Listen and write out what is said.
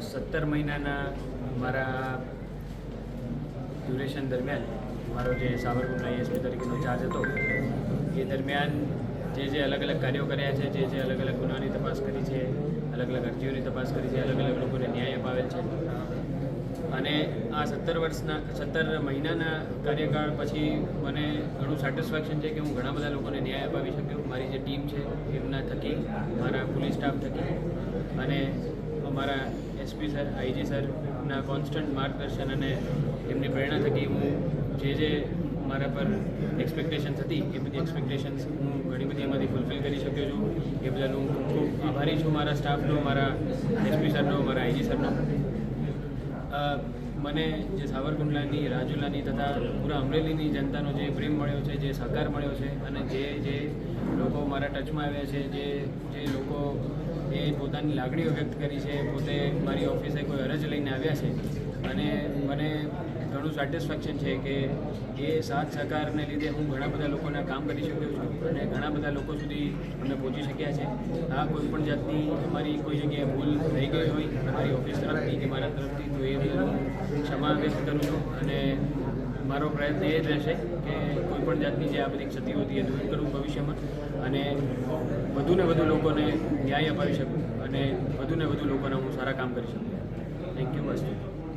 સત્તર મહિનાના મારા ડ્યુરેશન દરમિયાન, મારો જે સાવરકુંડલા એસપી તરીકેનો ચાર્જ હતો, એ દરમિયાન જે જે અલગ અલગ કાર્યો કર્યા છે, જે જે અલગ અલગ ગુનાની તપાસ કરી છે, અલગ અલગ અરજીઓની તપાસ કરી છે, અલગ અલગ લોકોને ન્યાય અપાવેલ છે. અને આ સત્તર વર્ષના, સત્તર મહિનાના કાર્યકાળ પછી મને ઘણું સેટિસ્ફેક્શન છે કે હું ઘણા બધા લોકોને ન્યાય અપાવી શક્યો. મારી જે ટીમ છે, એમના થકી, મારા પોલીસ સ્ટાફ થકી અને અમારા એસપી સર, આઈજી સરના કોન્સ્ટન્ટ માર્ગદર્શન અને એમની પ્રેરણા થકી હું જે જે મારા પર એક્સપેક્ટેશન્સ હતી, એ બધી એક્સપેક્ટેશન્સ હું ઘણી બધી એમાંથી ફૂલફિલ કરી શક્યો છું. એ બદલ હું ખૂબ ખૂબ આભારી છું મારા સ્ટાફનો મારા એસપી સરનો, મારા આઈજી સરનો. મને જે સાવરકુંડલાની, રાજુલાની તથા પૂરા અમરેલીની જનતાનો જે પ્રેમ મળ્યો છે, જે સહકાર મળ્યો છે અને જે જે લોકો મારા ટચમાં આવ્યા છે, જે જે લોકો એ પોતાની લાગણીઓ વ્યક્ત કરી છે, પોતે મારી ઓફિસે કોઈ અરજ લઈને આવ્યા છે. અને મને ઘણું સેટિસ્ફેક્શન છે કે એ સાથ સહકારને લીધે હું ઘણા બધા લોકોના કામ કરી શક્યો છું અને ઘણા બધા લોકો સુધી અમે પહોંચી શક્યા છે. આ કોઈ પણ જાતની અમારી કોઈ જગ્યાએ ભૂલ થઈ ગઈ હોય, અમારી ઓફિસ તરફથી કે મારા તરફથી, તો એ હું ક્ષમા વ્યક્ત કરું છું અને મારો પ્રયત્ન એ જ રહેશે કે કોઈપણ જાતની જે આ બધી ક્ષતિઓ હતી એ દૂર કરું ભવિષ્યમાં અને વધુને વધુ લોકોને ન્યાય અપાવી શકું અને વધુને વધુ લોકોના હું સારા કામ કરી શકું. Thank you bus